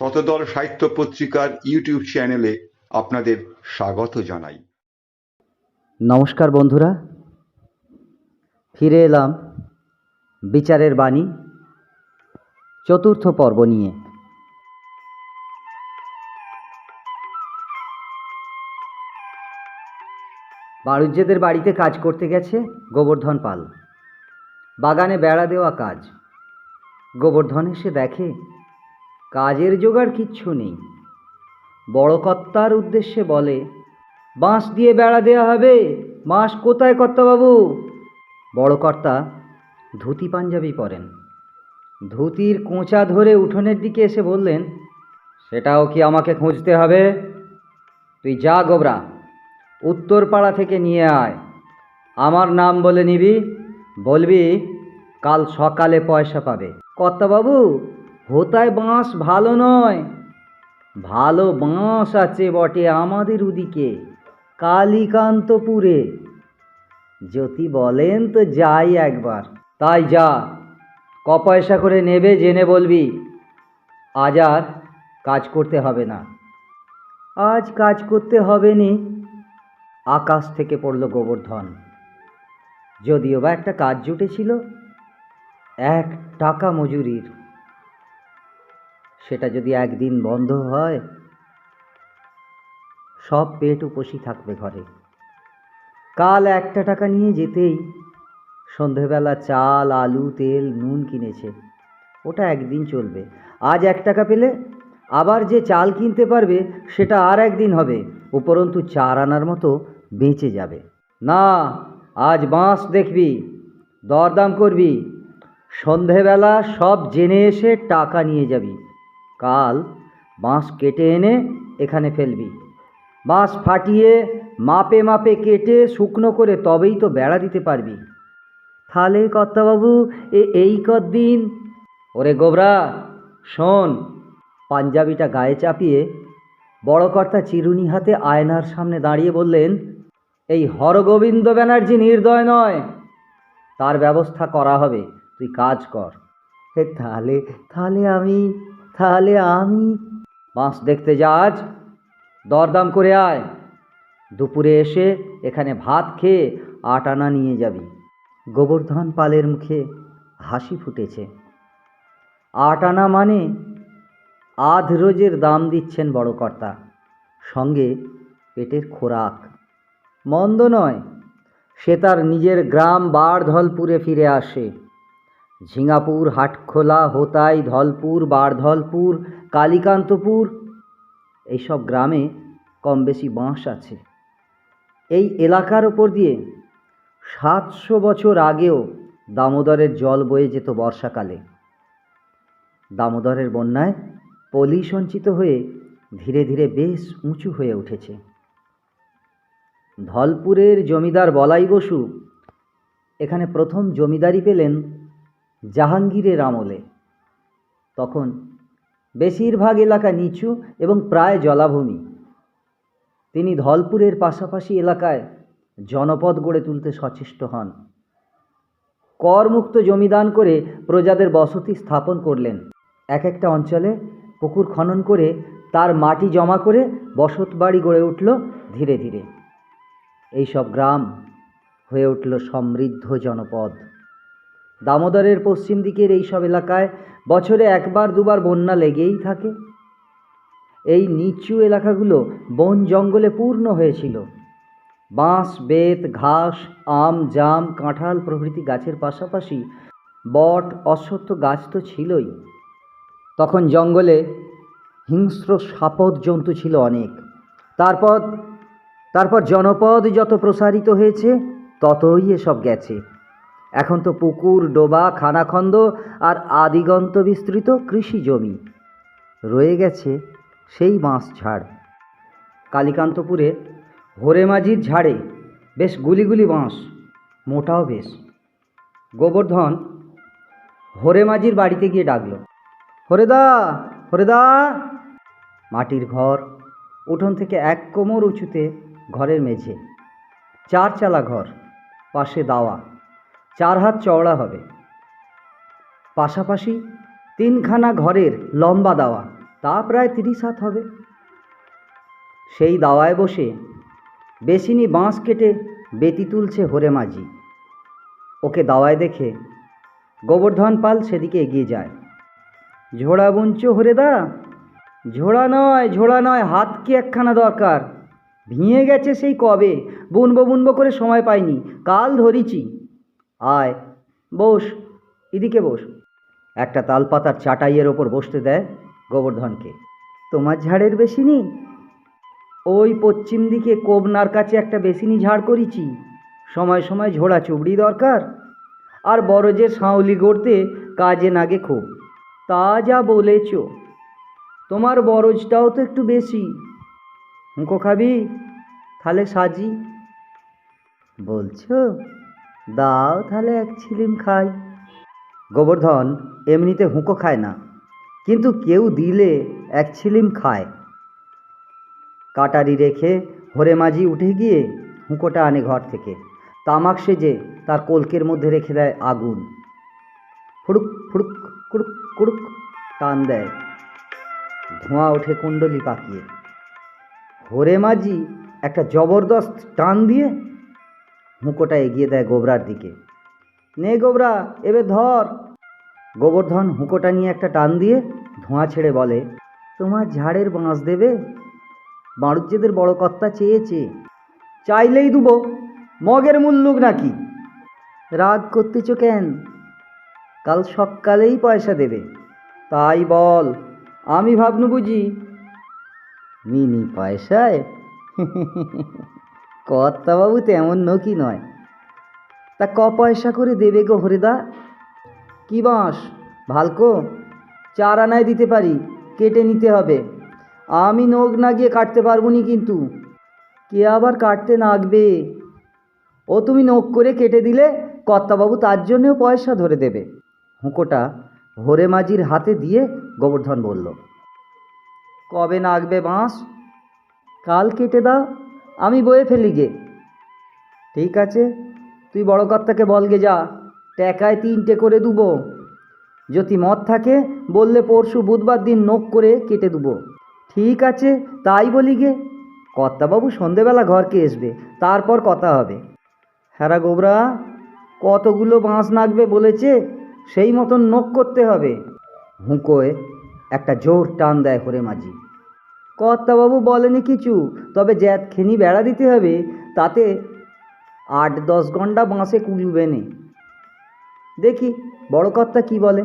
শতদল সাহিত্য পত্রিকার ইউটিউব চ্যানেলে আপনাদের স্বাগত জানাই। নমস্কার বন্ধুরা। ফিরে এলাম বিচারের বাণী, চতুর্থ পর্ব নিয়ে। বাড়ুজ্যেদের বাড়িতে কাজ করতে গেছে গোবর্ধন পাল। বাগানে বেড়া দেওয়া কাজ। গোবর্ধন এসে দেখে কাজের জোগাড় কিচ্ছু নেই। বড় কর্তার উদ্দেশ্যে বলে, বাঁশ দিয়ে বেড়া দেওয়া হবে। বাঁশ কোথায় কর্তাবাবু? বড় কর্তা ধুতি পাঞ্জাবি পরেন। ধুতির কোঁচা ধরে উঠোনের দিকে এসে বললেন, সেটাও কি আমাকে খুঁজতে হবে? তুই যা গোবরা, উত্তরপাড়া থেকে নিয়ে আয়। আমার নাম বলে নিবি, বলবি কাল সকালে পয়সা পাবে। কর্তাবাবু হোতায় বাঁশ ভালো নয়। ভালো বাঁশ আছে বটে আমাদের ওদিকে, কালীকান্তপুরে। যদি বলেন তো যাই একবার। তাই যা, ক পয়সা করে নেবে জেনে বলবি। আজ আর কাজ করতে হবে না। আজ কাজ করতে হবে নি। আকাশ থেকে পড়ল গোবর্ধন। যদিও বা একটা কাজ জুটেছিল, এক টাকা মজুরির। সেটা যদি একদিন বন্ধ হয়, সব পেট উপসী থাকবে ঘরে। কাল একটা টাকা নিয়ে যেতেই সন্ধেবেলা চাল, আলু, তেল, নুন কিনেছে। ওটা একদিন চলবে। আজ এক টাকা পেলে আবার যে চাল কিনতে পারবে, সেটা আর একদিন হবে। উপরন্তু চার আনার মতো বেঁচে যাবে। না, আজ বাঁশ দেখবি, দরদাম করবি। সন্ধেবেলা সব জেনে এসে টাকা নিয়ে যাবি। কাল বাঁশ কেটে এনে এখানে ফেলবি। বাঁশ ফাটিয়ে মাপে মাপে কেটে শুকনো করে তবেই তো বেড়া দিতে পারবি। তাহলে কর্তাবাবু এ এই কদিন ওরে গোবরা, শোন। পাঞ্জাবিটা গায়ে চাপিয়ে বড় কর্তা চিরুনি হাতে আয়নার সামনে দাঁড়িয়ে বললেন, এই হরগোবিন্দ ব্যানার্জি নির্দয় নয়। তার ব্যবস্থা করা হবে। তুই কাজ কর। তাহলে তাহলে আমি তাহলে আমি বাঁশ দেখতে যা আজ। দরদাম করে আয়। দুপুরে এসে এখানে ভাত খেয়ে আট আনা নিয়ে যাবি। গোবর্ধন পালের মুখে হাসি ফুটেছে। আট আনা মানে আধ রোজের দাম দিচ্ছেন বড় কর্তা। সঙ্গে পেটের খোরাক। মন্দ নয়, সে তার নিজের গ্রাম বারধলপুরে ফিরে আসে। ঝিঙাপুর হাটখোলা, হোতাই, ধলপুর, বারধলপুর, কালীকান্তপুর, এইসব গ্রামে কম বেশি বাঁশ আছে। এই এলাকার ওপর দিয়ে সাতশো বছর আগেও দামোদরের জল বয়ে যেত বর্ষাকালে। দামোদরের বন্যায় পলি সঞ্চিত হয়ে ধীরে ধীরে বেশ উঁচু হয়ে উঠেছে। ধলপুরের জমিদার বলাই বসু এখানে প্রথম জমিদারি পেলেন জাহাঙ্গীরের আমলে। তখন বেশিরভাগ এলাকা নিচু এবং প্রায় জলাভূমি। তিনি ধলপুরের পাশাপাশি এলাকায় জনপদ গড়ে তুলতে সচেষ্ট হন। করমুক্ত জমিদান করে প্রজাদের বসতি স্থাপন করলেন। এক একটা অঞ্চলে পুকুর খনন করে তার মাটি জমা করে বসত বাড়ি গড়ে উঠল ধীরে ধীরে। এইসব গ্রাম হয়ে উঠল সমৃদ্ধ জনপদ। দামোদরের পশ্চিম দিকের এইসব এলাকায় বছরে একবার, দুবার বন্যা লেগেই থাকে। এই নিচু এলাকাগুলো বন জঙ্গলে পূর্ণ হয়েছিল। বাঁশ, বেত, ঘাস, আম, জাম, কাঁঠাল প্রভৃতি গাছের পাশাপাশি বট, অশ্বত্থ গাছ তো ছিলই। তখন জঙ্গলে হিংস্র সাপদ জন্তু ছিল অনেক। তারপর তারপর জনপদ যত প্রসারিত হয়েছে, ততই এসব গেছে। এখন তো পুকুর, ডোবা, খানাখন্দ আর আদিগন্ত বিস্তৃত কৃষি জমি। রয়ে গেছে সেই বাঁশ ঝাড়। কালীকান্তপুরে হরেমাঝির ঝাড়ে বেশ গুলিগুলি বাঁশ, মোটাও বেশ। গোবর্ধন হরেমাঝির বাড়িতে গিয়ে ডাকলো, হরেদা হরেদা! মাটির ঘর, উঠোন থেকে এক কোমর উঁচুতে ঘরের মেঝে। চার চালা ঘর, পাশে দাওয়া। চার হাত চওড়া হবে। পাশাপাশি তিনখানা ঘরের লম্বা দাওয়া, তা প্রায় তিরিশ হাত হবে। সেই দাওয়ায় বসে বেসিনি বাঁশ কেটে বেতি তুলছে হরে মাঝি। ওকে দাওয়ায় দেখে গোবর্ধন পাল সেদিকে এগিয়ে যায়। ঝোড়া বুঞ্চ হরেদা ঝোড়া নয় ঝোড়া নয়, হাত কি একখানা দরকার? ভিঙে গেছে সেই কবে? বুনবো বুনবো করে সময় পাইনি, কাল ধরিছি। আয়। বস, এদিকে বস। একটা তালপাতার চাটাইয়ের ওপর বসতে দেয় গোবর্ধনকে। তোমার ঝাড়ের বেশিনি? ওই পশ্চিম দিকে কোবনার কাছে একটা বেসিনি ঝাড় করেছি। সময় সময় ঝোড়া চুবড়ি দরকার। আর বরজের সাউলি গড়তে কাজে নাগে খুব। তা যা বলেছ। তোমার বরজটাও তো একটু বেশি। হুঁকো খাবি তাহলে সাজি। বলছো? দাও তাহলে এক ছিলিম খাই। গোবর্ধন এমনিতে হুঁকো খায় না, কিন্তু কেউ দিলে এক ছিলিম খায়। কাটারি রেখে হরে মাঝি উঠে গিয়ে হুঁকোটা আনে ঘর থেকে। তামাক সেজে তার কলকের মধ্যে রেখে দেয় আগুন। ফুড়ুক ফুড়ুক, কুড়ুক কুড়ুক টান দেয়। ধোঁয়া ওঠে কুণ্ডলি পাকিয়ে। হরে মাঝি একটা জবরদস্ত টান দিয়ে হুঁকোটা এগিয়ে দেয় গোবরার দিকে। নে গোবরা এবে ধর। গোবর্ধন হুঁকোটা নিয়ে একটা টান দিয়ে ধোঁয়া ছেড়ে বলে, তোমার ঝাড়ের বাঁশ দেবে? বাড়ুজ্যেদের বড় কর্তা চেয়েছে চাইলেই দুবো। মগের মুল্লুক নাকি? রাগ করতেছ কেন? কাল সকালেই পয়সা দেবে। তাই বল, আমি ভাবনু বুঝি। মিনি পয়সায়? কর্তাবাবু তেমন নকি নয়। তা ক পয়সা করে দেবে গো হরিদা? কি বাঁশ? ভালকো? চার আনায় দিতে পারি, কেটে নিতে হবে। আমি নখ না গিয়ে কাটতে পারব নি কিন্তু। কে আবার কাটতে নাগবে? ও তুমি নখ করে কেটে দিলে কর্তাবাবু তার জন্যেও পয়সা ধরে দেবে। হুঁকোটা হরে মাঝির হাতে দিয়ে গোবর্ধন বলল, কবে নাগবে বাঁশ? কাল কেটে দাও। আমি বয়ে ফেলি গে। ঠিক আছে, তুই বড় কর্তাকে বলগে যা, টাকায় তিনটে করে দুবো। যদি মত থাকে, বললে পরশু বুধবার দিন নোক করে কেটে দেবো। ঠিক আছে, তাই বলি গে। কর্তাবাবু সন্ধেবেলা ঘরকে আসবে তারপর কথা হবে। হ্যাঁ গোবরা, কতগুলো বাঁশ নাগবে বলেছে, সেই মতন নোক করতে হবে। হুঁকোয়, একটা জোর টান দেয় হরে মাঝি। কর্তাবাবু বলেনি কিছু, তবে জ্যাতখেনি বেড়া দিতে হবে, তাতে আট দশ ঘণ্টা বাঁশে কুলবে নে। দেখি, বড় কর্তা কি বলে?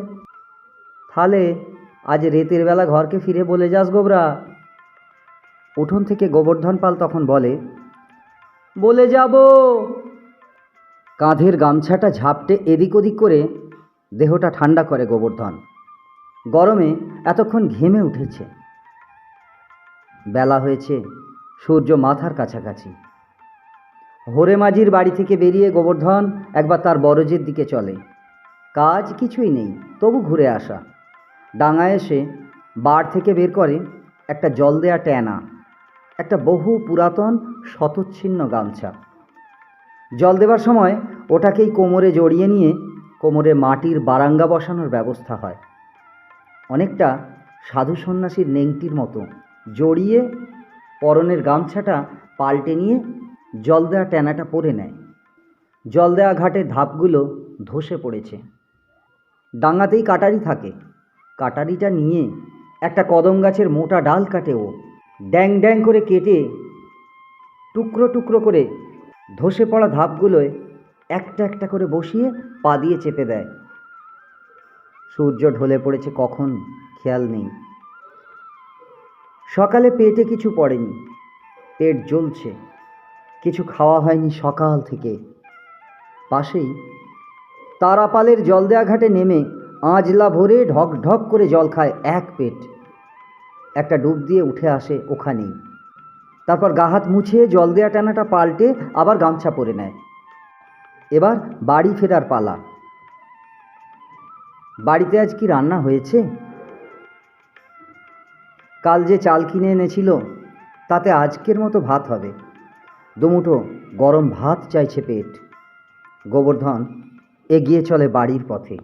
তাহলে আজ রেতের বেলা ঘরকে ফিরে বলে যাস গোবরা। উঠোন থেকে গোবর্ধন পাল তখন বলে বলে যাব। কাঁধের গামছাটা ঝাপটে এদিক ওদিক করে দেহটা ঠান্ডা করে গোবর্ধন। গরমে এতক্ষণ ঘেমে উঠেছে। বেলা হয়েছে, সূর্য মাথার কাছাকাছি। হরে মাঝির বাড়ি থেকে বেরিয়ে গোবর্ধন একবার তার বরজের দিকে চলে। কাজ কিছুই নেই, তবু ঘুরে আসা। ডাঙায় এসে বার থেকে বের করে একটা জল দেয়া ট্যানা, একটা বহু পুরাতন শতচ্ছিন্ন গামছা। জল দেবার সময় ওটাকেই কোমরে জড়িয়ে নিয়ে কোমরে মাটির বারাঙ্গা বসানোর ব্যবস্থা হয়। অনেকটা সাধু সন্ন্যাসীর নেংটির মতো। জড়িয়ে পরনের গামছাটা পাল্টে নিয়ে জল দেওয়া ট্যানাটা পরে নেয়। জল দেওয়া ঘাটে ধাপগুলো ধসে পড়েছে। ডাঙাতেই কাটারি থাকে। কাটারিটা নিয়ে একটা কদম গাছের মোটা ডাল কাটে ও। ড্যাং ড্যাং করে কেটে টুকরো টুকরো করে ধসে পড়া ধাপগুলোয় একটা একটা করে বসিয়ে পা দিয়ে চেপে দেয়। সূর্য ঢলে পড়েছে কখন? খেয়াল নেই। সকালে পেটে কিছু পড়েনি, পেট জ্বলছে। কিছু খাওয়া হয়নি সকাল থেকে। পাশেই তারাপালের জল দেয়া ঘাটে নেমে আঁজলা ভরে ঢক ঢক করে জল খায় এক পেট। একটা ডুব দিয়ে উঠে আসে ওখানেই। তারপর গা হাত মুছে জল দেয়া টানাটা পাল্টে আবার গামছা পরে নেয়। এবার বাড়ি ফেরার পালা। বাড়িতে আজ কি রান্না হয়েছে? কাল যে চাল কিনে এনেছিল, তাতে আজকের মতো ভাত হবে। দুমুঠো গরম ভাত চাইছে পেট। গোবর্ধন এগিয়ে চলে বাড়ির পথে।